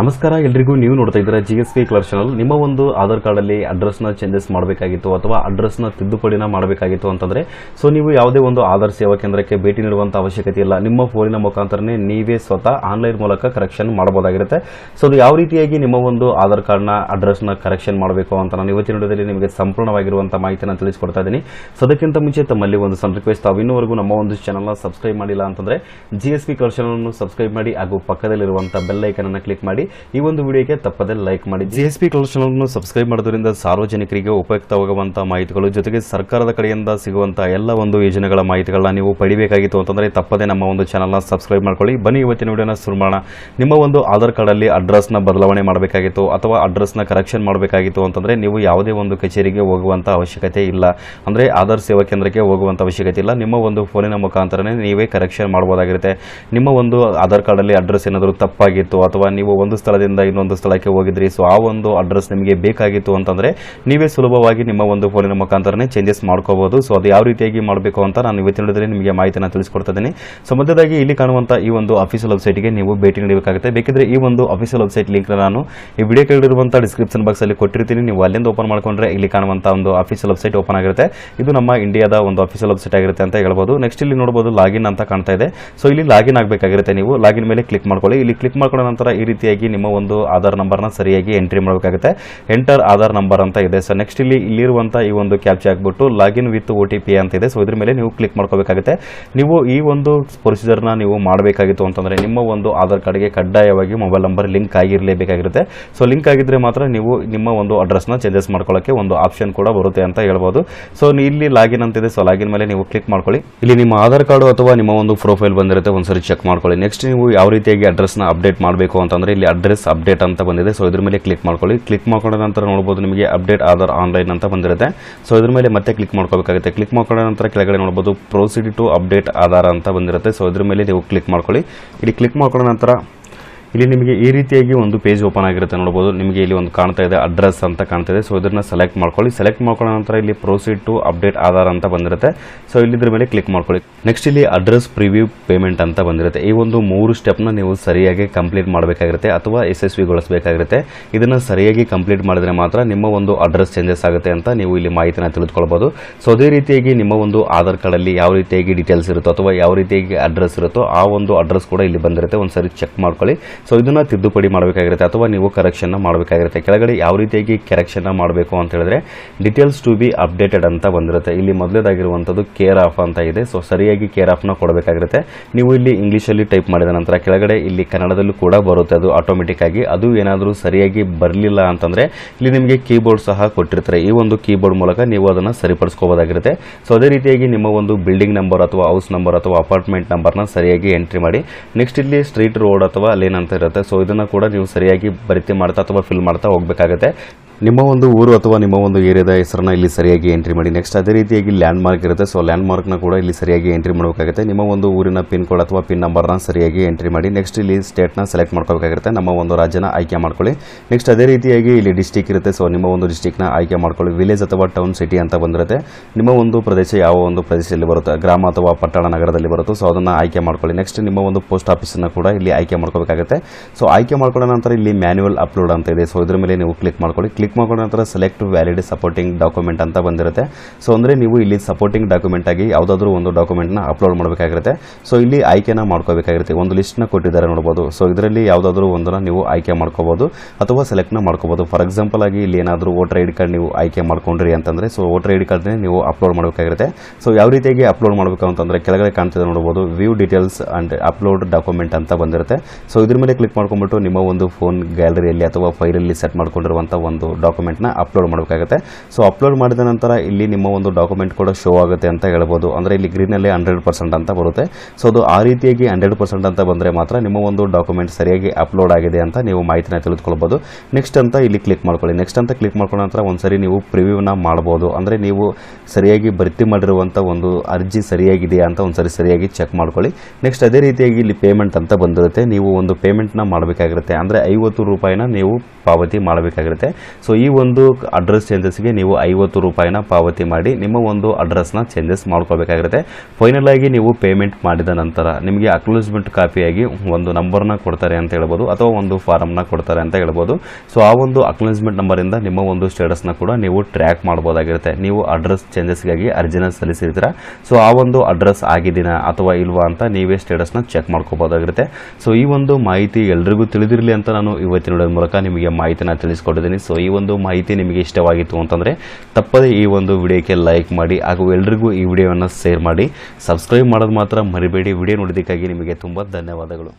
ನಮಸ್ಕಾರ, ಎಲ್ರಿಗೂ ನೀವು ನೋಡ್ತಾ ಇದ್ದೀರಾ G S B clear channel ನಿಮ್ಮ ಒಂದು ಆಧಾರ್ ಕಾರ್ಡಲ್ಲಿ ಅಡ್ರೆಸ್ನ ಚೇಂಜಸ್ ಮಾಡಬೇಕಾಗಿತ್ತು ಅಥವಾ ಅಡ್ರೆಸ್ನ ತಿದ್ದುಪಡಿನ ಮಾಡಬೇಕಾಗಿತ್ತು ಅಂತಂದರೆ ಸೊ ನೀವು ಯಾವುದೇ ಒಂದು ಆಧಾರ್ ಸೇವಾ ಕೇಂದ್ರಕ್ಕೆ ಭೇಟಿ ನೀಡುವಂಥ ಅವಶ್ಯಕತೆ ಇಲ್ಲ. ನಿಮ್ಮ ಫೋನಿನ ಮುಖಾಂತರನೇ ನೀವೇ ಸ್ವತಃ ಆನ್ಲೈನ್ ಮೂಲಕ ಕರೆಕ್ಷನ್ ಮಾಡಬಹುದಾಗಿರುತ್ತೆ. ಸೊ ಅದು ಯಾವ ರೀತಿಯಾಗಿ ನಿಮ್ಮ ಒಂದು ಆಧಾರ್ ಕಾರ್ಡ್ನ ಅಡ್ರೆಸ್ನ ಕರೆಕ್ಷನ್ ಮಾಡಬೇಕು ಅಂತ ನಾನು ಇವತ್ತಿನ ವಿಡಿಯೋದಲ್ಲಿ ನಿಮಗೆ ಸಂಪೂರ್ಣವಾಗಿರುವಂಥ ಮಾಹಿತಿಯನ್ನು ತಿಳಿಸ್ಕೊಡ್ತಾ ಇದ್ದೀನಿ. ಸೊ ಅದಕ್ಕಿಂತ ಮುಂಚೆ ತಮ್ಮಲ್ಲಿ ಒಂದು ಸಣ್ಣ ರಿಕ್ವೆಸ್ಟ್ ಇನ್ನೂವರೆಗೂ ನಮ್ಮ ಒಂದು ಚಾನಲ್ನ ಸಬ್ಸ್ಕ್ರೈಬ್ ಮಾಡಿಲ್ಲ ಅಂತಂದರೆ G S P clear subscribe ಮಾಡಿ ಹಾಗೂ ಪಕ್ಕದಲ್ಲಿರುವಂಥ ಬೆಲ್ ಐಕನ್ ಅನ್ನು ಕ್ಲಿಕ್ ಮಾಡಿ. ಈ ಒಂದು ವಿಡಿಯೋಗೆ ತಪ್ಪದೆ ಲೈಕ್ ಮಾಡಿ. G S P clear subscribe ಮಾಡೋದ್ರಿಂದ ಸಾರ್ವಜನಿಕರಿಗೆ ಉಪಯುಕ್ತವಾಗುವಂಥ ಮಾಹಿತಿಗಳು, ಜೊತೆಗೆ ಸರ್ಕಾರದ ಕಡೆಯಿಂದ ಸಿಗುವಂಥ ಎಲ್ಲ ಒಂದು ಯೋಜನೆಗಳ ಮಾಹಿತಿಗಳನ್ನ ನೀವು ಪಡಿಬೇಕಾಗಿತ್ತು ಅಂತಂದರೆ ತಪ್ಪದೆ ನಮ್ಮ ಒಂದು ಚಾನಲ್ನ ಸಬ್ಸ್ಕ್ರೈಬ್ ಮಾಡ್ಕೊಳ್ಳಿ. ಬನ್ನಿ ಇವತ್ತಿನ ವಿಡಿಯೋನ ಶುರು ಮಾಡೋಣ. ನಿಮ್ಮ ಒಂದು ಆಧಾರ್ ಕಾರ್ಡಲ್ಲಿ ಅಡ್ರೆಸ್ನ ಬದಲಾವಣೆ ಮಾಡಬೇಕಾಗಿತ್ತು ಅಥವಾ ಅಡ್ರೆಸ್ನ ಕರೆಕ್ಷನ್ ಮಾಡಬೇಕಾಗಿತ್ತು ಅಂತಂದರೆ ನೀವು ಯಾವುದೇ ಒಂದು ಕಚೇರಿಗೆ ಹೋಗುವಂಥ ಅವಶ್ಯಕತೆ ಇಲ್ಲ. ಅಂದರೆ ಆಧಾರ್ ಸೇವಾ ಕೇಂದ್ರಕ್ಕೆ ಹೋಗುವಂಥ ಅವಶ್ಯಕತೆ ಇಲ್ಲ. ನಿಮ್ಮ ಒಂದು ಫೋನಿನ ಮುಖಾಂತರನೇ ನೀವೇ ಕರೆಕ್ಷನ್ ಮಾಡ್ಬೋದಾಗಿರುತ್ತೆ. ನಿಮ್ಮ ಒಂದು ಆಧಾರ್ ಕಾರ್ಡಲ್ಲಿ ಅಡ್ರೆಸ್ ಏನಾದರೂ ತಪ್ಪಾಗಿತ್ತು ಅಥವಾ ನೀವು ಒಂದು ಸ್ಥಳದಿಂದ ಇನ್ನೊಂದು ಸ್ಥಳಕ್ಕೆ ಹೋಗಿದ್ರಿ. ಸೊ ಆ ಒಂದು ಅಡ್ರೆಸ್ ನಿಮಗೆ ಬೇಕಾಗಿತ್ತು ಅಂತಂದರೆ ನೀವೇ ಸುಲಭವಾಗಿ ನಿಮ್ಮ ಒಂದು ಫೋನಿನ ಮುಖಾಂತರನೇ ಚೇಂಜಸ್ ಮಾಡ್ಕೋಬಹುದು ಸೊ ಅದು ಯಾವ ರೀತಿಯಾಗಿ ಮಾಡಬೇಕು ಅಂತ ನಾನು ಇವತ್ತಿನ ನಿಮಗೆ ಮಾಹಿತಿಯನ್ನು ತಿಳಿಸ್ಕೊಡ್ತಾ ಇದ್ದೀನಿ ಸೊ ಮೊದಲಾಗಿ ಇಲ್ಲಿ ಕಾಣುವಂತಹ ಈ ಒಂದು ಅಫಿಷಿಯಲ್ ವೆಬ್ಸೈಟ್ಗೆ ನೀವು ಭೇಟಿ ನೀಡಬೇಕಾಗುತ್ತೆ. ಬೇಕಿದ್ರೆ ಈ ಒಂದು ಅಫಿಷಿಯಲ್ ವೆಬ್ಸೈಟ್ ಲಿಂಕ್ ನಾನು ಈ ವಿಡಿಯೋ ಕೇಳಿರುವಂತಹ ಡಿಸ್ಕ್ರಿಪ್ಷನ್ ಬಾಕ್ಸ್ ಅಲ್ಲಿ ಕೊಟ್ಟಿರ್ತೀನಿ. ನೀವು ಅಲ್ಲಿಂದ ಓಪನ್ ಮಾಡ್ಕೊಂಡ್ರೆ ಇಲ್ಲಿ ಕಾಣುವಂಥ ಒಂದು ಅಫಿಷಿಯಲ್ ವೆಬ್ಸೈಟ್ ಓಪನ್ ಆಗಿರುತ್ತೆ ಇದು ನಮ್ಮ ಇಂಡಿಯಾದ ಒಂದು ಅಫಿಷಿಯಲ್ ವೆಬ್ಸೈಟ್ ಆಗಿರುತ್ತೆ ಅಂತ ಹೇಳ್ಬೋದು. ನೆಕ್ಸ್ಟ್ ಇಲ್ಲಿ ನೋಡಬಹುದು ಲಾಗಿನ್ ಅಂತ ಕಾಣ್ತಾ ಇದೆ. ಸೊ ಇಲ್ಲಿ ಲಾಗಿನ್ ಆಗಬೇಕಾಗಿರುತ್ತೆ ನೀವು. ಲಾಗಿನ್ ಮೇಲೆ ಕ್ಲಿಕ್ ಮಾಡ್ಕೊಳ್ಳಿ. ಇಲ್ಲಿ ಕ್ಲಿಕ್ ಮಾಡ್ಕೊಂಡ ನಂತರ ಈ ರೀತಿಯಾಗಿ ನಿಮ್ಮ ಒಂದು ಆಧಾರ್ ನಂಬರ್ನ ಸರಿಯಾಗಿ ಎಂಟ್ರಿ ಮಾಡಬೇಕಾಗುತ್ತೆ. ಎಂಟರ್ ಆಧಾರ್ ನಂಬರ್ ಅಂತ ಇದೆ. ಸೊ ನೆಕ್ಸ್ಟ್ ಇಲ್ಲಿ ಇಲ್ಲಿರುವಂಥ ಈ ಒಂದು ಕ್ಯಾಪ್ಚಿ ಹಾಕ್ಬಿಟ್ಟು login with O T P ಅಂತ ಇದೆ. ಸೊ ಇದ್ರ ಮೇಲೆ ನೀವು ಕ್ಲಿಕ್ ಮಾಡ್ಕೋಬೇಕಾಗುತ್ತೆ. ನೀವು ಈ ಒಂದು ಪ್ರೊಸೀಜರ್ನ ನೀವು ಮಾಡಬೇಕಾಗಿತ್ತು ಅಂತಂದರೆ ನಿಮ್ಮ ಒಂದು ಆಧಾರ್ ಕಾರ್ಡ್ಗೆ ಕಡ್ಡಾಯವಾಗಿ ಮೊಬೈಲ್ ನಂಬರ್ ಲಿಂಕ್ ಆಗಿರಲೇಬೇಕಾಗಿರುತ್ತೆ. ಸೊ ಲಿಂಕ್ ಆಗಿದ್ರೆ ಮಾತ್ರ ನೀವು ನಿಮ್ಮ ಒಂದು ಅಡ್ರೆಸ್ನ ಚೇಂಜಸ್ ಮಾಡ್ಕೊಳ್ಳೋಕ್ಕೆ ಒಂದು ಆಪ್ಷನ್ ಕೂಡ ಬರುತ್ತೆ ಅಂತ ಹೇಳ್ಬೋದು. ಸೊ ಇಲ್ಲಿ ಲಾಗಿನ್ ಅಂತಿದೆ ಸೊ ಲಾಗಿನ್ ಮೇಲೆ ನೀವು ಕ್ಲಿಕ್ ಮಾಡ್ಕೊಳ್ಳಿ. ಇಲ್ಲಿ ನಿಮ್ಮ ಆಧಾರ್ ಕಾರ್ಡು ಅಥವಾ ನಿಮ್ಮ ಒಂದು ಪ್ರೊಫೈಲ್ ಬಂದಿರುತ್ತೆ. ಒಂದ್ಸರಿ ಚೆಕ್ ಮಾಡ್ಕೊಳ್ಳಿ. ನೆಕ್ಸ್ಟ್ ನೀವು ಯಾವ ರೀತಿಯಾಗಿ ಅಡ್ರೆಸ್ನ ಅಪ್ಡೇಟ್ ಮಾಡಬೇಕು ಅಂತಂದರೆ ಇಲ್ಲಿ ಅಡ್ರೆಸ್ ಅಪ್ಡೇಟ್ ಅಂತ ಬಂದಿದೆ. ಸೊ ಇದ್ರ ಮೇಲೆ ಕ್ಲಿಕ್ ಮಾಡ್ಕೊಳ್ಳಿ. ಕ್ಲಿಕ್ ಮಾಡ್ಕೊಂಡ ನಂತರ ನೋಡ್ಬೋದು ನಿಮಗೆ ಅಪ್ಡೇಟ್ ಆಧಾರ್ ಆನ್ಲೈನ್ ಅಂತ ಬಂದಿರುತ್ತೆ. ಸೊ ಇದ್ರ ಮೇಲೆ ಮತ್ತೆ ಕ್ಲಿಕ್ ಮಾಡ್ಕೋಬೇಕಾಗುತ್ತೆ. ಕ್ಲಿಕ್ ಮಾಡ್ಕೊಂಡ ನಂತರ ಕೆಳಗಡೆ ನೋಡ್ಬೋದು ಪ್ರೊಸೀಡ್ ಟು ಅಪ್ಡೇಟ್ ಆಧಾರ್ ಅಂತ ಬಂದಿರುತ್ತೆ. ಸೊ ಇದ್ರ ಮೇಲೆ ನೀವು ಕ್ಲಿಕ್ ಮಾಡ್ಕೊಳ್ಳಿ. ಇಲ್ಲಿ ಕ್ಲಿಕ್ ಮಾಡ್ಕೊಂಡ ನಂತರ ಇಲ್ಲಿ ನಿಮಗೆ ಈ ರೀತಿಯಾಗಿ ಒಂದು ಪೇಜ್ ಓಪನ್ ಆಗಿರುತ್ತೆ ನೋಡಬಹುದು. ನಿಮಗೆ ಇಲ್ಲಿ ಒಂದು ಕಾಣ್ತಾ ಇದೆ, ಅಡ್ರೆಸ್ ಅಂತ ಕಾಣ್ತಾ ಇದೆ. ಸೊ ಇದನ್ನ ಸೆಲೆಕ್ಟ್ ಮಾಡ್ಕೊಳ್ಳಿ. ಸೆಲೆಕ್ಟ್ ಮಾಡ್ಕೊಂಡ ನಂತರ ಇಲ್ಲಿ ಪ್ರೊಸೀಡ್ ಟು ಅಪ್ಡೇಟ್ ಆಧಾರ್ ಅಂತ ಬಂದಿರುತ್ತೆ. ಸೊ ಇಲ್ಲಿದ್ರ ಮೇಲೆ ಕ್ಲಿಕ್ ಮಾಡ್ಕೊಳ್ಳಿ. ನೆಕ್ಸ್ಟ್ ಇಲ್ಲಿ ಅಡ್ರೆಸ್ ಪ್ರಿವ್ಯೂ ಪೇಮೆಂಟ್ ಅಂತ ಬಂದಿರುತ್ತೆ. ಈ ಒಂದು ಮೂರು ಸ್ಟೆಪ್ನ ನೀವು ಸರಿಯಾಗಿ ಕಂಪ್ಲೀಟ್ ಮಾಡಬೇಕಾಗಿರುತ್ತೆ ಅಥವಾ ಯಶಸ್ವಿಗೊಳಿಸಬೇಕಾಗಿರುತ್ತೆ ಇದನ್ನು ಸರಿಯಾಗಿ ಕಂಪ್ಲೀಟ್ ಮಾಡಿದ್ರೆ ಮಾತ್ರ ನಿಮ್ಮ ಒಂದು ಅಡ್ರೆಸ್ ಚೇಂಜಸ್ ಆಗುತ್ತೆ ಅಂತ ನೀವು ಇಲ್ಲಿ ಮಾಹಿತಿನ ತಿಳಿದುಕೊಳ್ಬೋದು ಸೊ ಅದೇ ರೀತಿಯಾಗಿ ನಿಮ್ಮ ಒಂದು ಆಧಾರ್ ಕಾರ್ಡಲ್ಲಿ ಯಾವ ರೀತಿಯಾಗಿ ಡೀಟೇಲ್ಸ್ ಇರುತ್ತೋ ಅಥವಾ ಯಾವ ರೀತಿಯಾಗಿ ಅಡ್ರೆಸ್ ಇರುತ್ತೋ ಆ ಒಂದು ಅಡ್ರೆಸ್ ಕೂಡ ಇಲ್ಲಿ ಬಂದಿರುತ್ತೆ. ಒಂದು ಸರಿ ಚೆಕ್ ಮಾಡ್ಕೊಳ್ಳಿ. ಸೊ ಇದನ್ನ ತಿದ್ದುಪಡಿ ಮಾಡಬೇಕಾಗಿರುತ್ತೆ ಅಥವಾ ನೀವು ಕರೆಕ್ಷನ್ನ ಮಾಡಬೇಕಾಗಿರುತ್ತೆ. ಕೆಳಗಡೆ ಯಾವ ರೀತಿಯಾಗಿ ಕರೆಕ್ಷನ್ನ ಮಾಡಬೇಕು ಅಂತ ಹೇಳಿದ್ರೆ ಡೀಟೇಲ್ಸ್ ಟು ಬಿ ಅಪ್ಡೇಟೆಡ್ ಅಂತ ಬಂದಿರುತ್ತೆ. ಇಲ್ಲಿ ಮೊದಲೇದಾಗಿರುವಂಥದ್ದು ಕೇರ್ ಆಫ್ ಅಂತ ಇದೆ. ಸೊ ಸರಿಯಾಗಿ ಕೇರ್ ಆಫ್ನ ಕೊಡಬೇಕಾಗಿರುತ್ತೆ. ನೀವು ಇಲ್ಲಿ ಇಂಗ್ಲೀಷಲ್ಲಿ ಟೈಪ್ ಮಾಡಿದ ನಂತರ ಕೆಳಗಡೆ ಇಲ್ಲಿ ಕನ್ನಡದಲ್ಲೂ ಕೂಡ ಬರುತ್ತೆ. ಅದು ಆಟೋಮೆಟಿಕ್ ಆಗಿ. ಅದು ಏನಾದರೂ ಸರಿಯಾಗಿ ಬರಲಿಲ್ಲ ಅಂತಂದರೆ, ಇಲ್ಲಿ ನಿಮಗೆ ಕೀಬೋರ್ಡ್ ಸಹ ಕೊಟ್ಟಿರ್ತಾರೆ. ಈ ಒಂದು ಕೀಬೋರ್ಡ್ ಮೂಲಕ ನೀವು ಅದನ್ನು ಸರಿಪಡಿಸ್ಕೋಬೋದಾಗಿರುತ್ತೆ. ಸೊ ಅದೇ ರೀತಿಯಾಗಿ ನಿಮ್ಮ ಒಂದು ಬಿಲ್ಡಿಂಗ್ ನಂಬರ್ ಅಥವಾ ಹೌಸ್ ನಂಬರ್ ಅಥವಾ ಅಪಾರ್ಟ್ಮೆಂಟ್ ನಂಬರ್ನ ಸರಿಯಾಗಿ ಎಂಟ್ರಿ ಮಾಡಿ. ನೆಕ್ಸ್ಟ್ ಇಲ್ಲಿ ಸ್ಟ್ರೀಟ್ ರೋಡ್ ಅಥವಾ ಲೇನ್ ಇರುತ್ತೆ. ಸೊ ಇದನ್ನು ಕೂಡ ನೀವು ಸರಿಯಾಗಿ ಭರ್ತಿ ಮಾಡ್ತಾ ಅಥವಾ ಫಿಲ್ ಮಾಡ್ತಾ ಹೋಗಬೇಕಾಗುತ್ತೆ. ನಿಮ್ಮ ಒಂದು ಊರು ಅಥವಾ ನಿಮ್ಮ ಒಂದು ಏರಿಯಾದ ಹೆಸರನ್ನ ಇಲ್ಲಿ ಸರಿಯಾಗಿ ಎಂಟ್ರಿ ಮಾಡಿ. ನೆಕ್ಸ್ಟ್ ಅದೇ ರೀತಿಯಾಗಿ ಲ್ಯಾಂಡ್ ಮಾರ್ಕ್ ಇರುತ್ತೆ. ಸೊ ಲ್ಯಾಂಡ್ ಮಾರ್ಕ್ನ ಕೂಡ ಇಲ್ಲಿ ಸರಿಯಾಗಿ ಎಂಟ್ರಿ ಮಾಡಬೇಕಾಗುತ್ತೆ. ನಿಮ್ಮ ಒಂದು ಊರಿನ ಪಿನ್ ಕೋಡ್ ಅಥವಾ ಪಿನ್ ನಂಬರ್ನ ಸರಿಯಾಗಿ ಎಂಟ್ರಿ ಮಾಡಿ. ನೆಕ್ಸ್ಟ್ ಇಲ್ಲಿ ಸ್ಟೇಟ್ನ ಸೆಲೆಕ್ಟ್ ಮಾಡ್ಕೋಬೇಕಾಗಿರುತ್ತೆ ನಮ್ಮ ಒಂದು ರಾಜ್ಯನ ಆಯ್ಕೆ ಮಾಡ್ಕೊಳ್ಳಿ. ನೆಕ್ಸ್ಟ್ ಅದೇ ರೀತಿಯಾಗಿ ಇಲ್ಲಿ ಡಿಸ್ಟಿಕ್ ಇರುತ್ತೆ. ಸೊ ನಿಮ್ಮ ಒಂದು ಡಿಸ್ಟಿಕ್ನ ಆಯ್ಕೆ ಮಾಡ್ಕೊಳ್ಳಿ. ವಿಲೇಜ್ ಅಥವಾ ಟೌನ್ ಸಿಟಿ ಅಂತ ಬಂದಿರುತ್ತೆ. ನಿಮ್ಮ ಒಂದು ಪ್ರದೇಶ ಯಾವ ಒಂದು ಪ್ರದೇಶದಲ್ಲಿ ಬರುತ್ತೆ? ಗ್ರಾಮ ಅಥವಾ ಪಟ್ಟಣ ನಗರದಲ್ಲಿ ಬರುತ್ತೋ. ಸೊ ಅದನ್ನು ಆಯ್ಕೆ ಮಾಡ್ಕೊಳ್ಳಿ. ನೆಕ್ಸ್ಟ್ ನಿಮ್ಮ ಒಂದು ಪೋಸ್ಟ್ ಆಫೀಸನ್ನು ಕೂಡ ಇಲ್ಲಿ ಆಯ್ಕೆ ಮಾಡ್ಕೋಬೇಕಾಗುತ್ತೆ. ಸೊ ಆಯ್ಕೆ ಮಾಡ್ಕೊಂಡ ನಂತರ ಇಲ್ಲಿ ಮ್ಯಾನ್ಯುವಲ್ ಅಪ್ಲೋಡ್ ಅಂತ ಇದೆ. ಸೊ ಇದ್ರ ಮೇಲೆ ನೀವು ಕ್ಲಿಕ್ ಮಾಡ್ಕೊಳ್ಳಿ. ಕ್ಲಿಕ್ ಮಾಡ್ಕೊಂಡ ನಂತರ ಸೆಲೆಕ್ಟ್ ವ್ಯಾಲಿಡ್ ಸಪೋರ್ಟಿಂಗ್ ಡಾಕ್ಯುಮೆಂಟ್ ಅಂತ ಬಂದಿರುತ್ತೆ. ಸೊ ಅಂದರೆ ನೀವು ಇಲ್ಲಿ ಸಪೋರ್ಟಿಂಗ್ ಡಾಕ್ಯುಮೆಂಟ್ ಆಗಿ ಯಾವುದಾದ್ರೂ ಒಂದು ಡಾಕ್ಯುಮೆಂಟ್ನ ಅಪ್ಲೋಡ್ ಮಾಡಬೇಕಾಗಿರುತ್ತೆ. ಸೊ ಇಲ್ಲಿ ಆಯ್ಕೆನ ಮಾಡ್ಕೋಬೇಕಾಗಿರುತ್ತೆ. ಒಂದು ಲಿಸ್ಟ್ನ ಕೊಟ್ಟಿದ್ದಾರೆ ನೋಡ್ಬೋದು. ಸೊ ಇದರಲ್ಲಿ ಯಾವುದಾದ್ರೂ ಒಂದನ್ನು ನೀವು ಆಯ್ಕೆ ಮಾಡ್ಕೋಬೋದು ಅಥವಾ ಸೆಲೆಕ್ಟ್ನ ಮಾಡ್ಕೋಬೋದು. ಫಾರ್ ಎಕ್ಸಾಂಪಲ್ ಆಗಿ ಇಲ್ಲಿ ಏನಾದರೂ ವೋಟರ್ ಐ ಡಿ ಕಾರ್ಡ್ ನೀವು ಆಯ್ಕೆ ಮಾಡ್ಕೊಂಡ್ರಿ ಅಂತಂದರೆ ಸೊ ವೋಟರ್ ಐ ಡಿ ಕಾರ್ಡ್ನೇ ನೀವು ಅಪ್ಲೋಡ್ ಮಾಡಬೇಕಾಗಿರುತ್ತೆ. ಸೊ ಯಾವ ರೀತಿಯಾಗಿ ಅಪ್ಲೋಡ್ ಮಾಡಬೇಕು ಅಂತಂದರೆ, ಕೆಳಗಡೆ ಕಾಣ್ತಿದೆ ನೋಡ್ಬೋದು view details and upload document ಅಂತ ಬಂದಿರುತ್ತೆ. ಸೊ ಇದ್ರ ಮೇಲೆ ಕ್ಲಿಕ್ ಮಾಡ್ಕೊಂಡ್ಬಿಟ್ಟು ನಿಮ್ಮ ಒಂದು ಫೋನ್ ಗ್ಯಾಲರಿಯಲ್ಲಿ ಅಥವಾ ಫೈಲಲ್ಲಿ ಸೆಟ್ ಮಾಡ್ಕೊಂಡಿರುವಂಥ ಒಂದು ಡಾಕ್ಯುಮೆಂಟ್ನ ಅಪ್ಲೋಡ್ ಮಾಡಬೇಕಾಗುತ್ತೆ. ಸೊ ಅಪ್ಲೋಡ್ ಮಾಡಿದ ನಂತರ ಇಲ್ಲಿ ನಿಮ್ಮ ಒಂದು ಡಾಕ್ಯುಮೆಂಟ್ ಕೂಡ ಶೋ ಆಗುತ್ತೆ ಅಂತ ಹೇಳ್ಬೋದು. ಅಂದರೆ ಇಲ್ಲಿ ಗ್ರೀನಲ್ಲಿ ಹಂಡ್ರೆಡ್ ಪರ್ಸೆಂಟ್ ಅಂತ ಬರುತ್ತೆ. ಸೊ ಅದು ಆ ರೀತಿಯಾಗಿ ಹಂಡ್ರೆಡ್ ಪರ್ಸೆಂಟ್ ಅಂತ ಬಂದರೆ ಮಾತ್ರ ನಿಮ್ಮ ಒಂದು ಡಾಕ್ಯುಮೆಂಟ್ ಸರಿಯಾಗಿ ಅಪ್ಲೋಡ್ ಆಗಿದೆ ಅಂತ ನೀವು ಮಾಹಿತಿನ ತಿಳಿದುಕೊಳ್ಬೋದು. ನೆಕ್ಸ್ಟ್ ಅಂತ ಇಲ್ಲಿ ಕ್ಲಿಕ್ ಮಾಡ್ಕೊಳ್ಳಿ. ನೆಕ್ಸ್ಟ್ ಅಂತ ಕ್ಲಿಕ್ ಮಾಡ್ಕೊಂಡ ನಂತರ ಒಂದ್ಸರಿ ನೀವು ಪ್ರಿವ್ಯೂನ ಮಾಡ್ಬೋದು. ಅಂದರೆ ನೀವು ಸರಿಯಾಗಿ ಭರ್ತಿ ಮಾಡಿರುವಂಥ ಒಂದು ಅರ್ಜಿ ಸರಿಯಾಗಿದೆಯಾ ಅಂತ ಒಂದ್ಸರಿ ಸರಿಯಾಗಿ ಚೆಕ್ ಮಾಡ್ಕೊಳ್ಳಿ. ನೆಕ್ಸ್ಟ್ ಅದೇ ರೀತಿಯಾಗಿ ಇಲ್ಲಿ ಪೇಮೆಂಟ್ ಅಂತ ಬಂದಿರುತ್ತೆ. ನೀವು ಒಂದು ಪೇಮೆಂಟ್ನ ಮಾಡಬೇಕಾಗಿರುತ್ತೆ. ಅಂದರೆ ಐವತ್ತು ರೂಪಾಯಿನ ನೀವು ಪಾವತಿ ಮಾಡಬೇಕಾಗಿರುತ್ತೆ. ಸೊ ಸೊ ಈ ಒಂದು ಅಡ್ರೆಸ್ ಚೇಂಜಸ್ಗೆ ನೀವು ಐವತ್ತು ರೂಪಾಯಿನ ಪಾವತಿ ಮಾಡಿ ನಿಮ್ಮ ಒಂದು ಅಡ್ರೆಸ್ನ ಚೇಂಜಸ್ ಮಾಡ್ಕೋಬೇಕಾಗಿರುತ್ತೆ. ಫೈನಲ್ ಆಗಿ ನೀವು ಪೇಮೆಂಟ್ ಮಾಡಿದ ನಂತರ ನಿಮಗೆ ಅಕ್ಲೋಸ್ಮೆಂಟ್ ಕಾಪಿಯಾಗಿ ಒಂದು ನಂಬರ್ನ ಕೊಡ್ತಾರೆ ಅಂತ ಹೇಳ್ಬೋದು ಅಥವಾ ಒಂದು ಫಾರಮ್ನ ಕೊಡ್ತಾರೆ ಅಂತ ಹೇಳ್ಬೋದು. ಸೊ ಆ ಒಂದು ಅಕ್ಲೋಸ್ಮೆಂಟ್ ನಂಬರಿಂದ ನಿಮ್ಮ ಒಂದು ಸ್ಟೇಟಸ್ನ ಕೂಡ ನೀವು ಟ್ರ್ಯಾಕ್ ಮಾಡ್ಬೋದಾಗಿರುತ್ತೆ. ನೀವು ಅಡ್ರೆಸ್ ಚೇಂಜಸ್ಗಾಗಿ ಅರ್ಜಿನ ಸಲ್ಲಿಸಿರ್ತೀರ. ಸೊ ಆ ಒಂದು ಅಡ್ರೆಸ್ ಆಗಿದ್ದೀನ ಅಥವಾ ಇಲ್ವಾ ಅಂತ ನೀವೇ ಸ್ಟೇಟಸ್ನ ಚೆಕ್ ಮಾಡ್ಕೋಬೋದಾಗಿರುತ್ತೆ. ಸೊ ಈ ಒಂದು ಮಾಹಿತಿ ಎಲ್ರಿಗೂ ತಿಳಿದಿರಲಿ ಅಂತ ನಾನು ಇವತ್ತಿನ ಮೂಲಕ ನಿಮಗೆ ಮಾಹಿತಿನ ತಿಳಿಸ್ಕೊಟ್ಟಿದ್ದೀನಿ. ಸೊ ಈ ಒಂದು ಮಾಹಿತಿ ನಿಮಗೆ ಇಷ್ಟವಾಗಿತ್ತು ಅಂತಂದರೆ ತಪ್ಪದೇ ಈ ಒಂದು ವಿಡಿಯೋಕ್ಕೆ ಲೈಕ್ ಮಾಡಿ ಹಾಗೂ ಎಲ್ರಿಗೂ ಈ ವಿಡಿಯೋವನ್ನು ಶೇರ್ ಮಾಡಿ. ಸಬ್ಸ್ಕ್ರೈಬ್ ಮಾಡೋದು ಮಾತ್ರ ಮರಿಬೇಡಿ. ವಿಡಿಯೋ ನೋಡೋದಕ್ಕಾಗಿ ನಿಮಗೆ ತುಂಬ ಧನ್ಯವಾದಗಳು.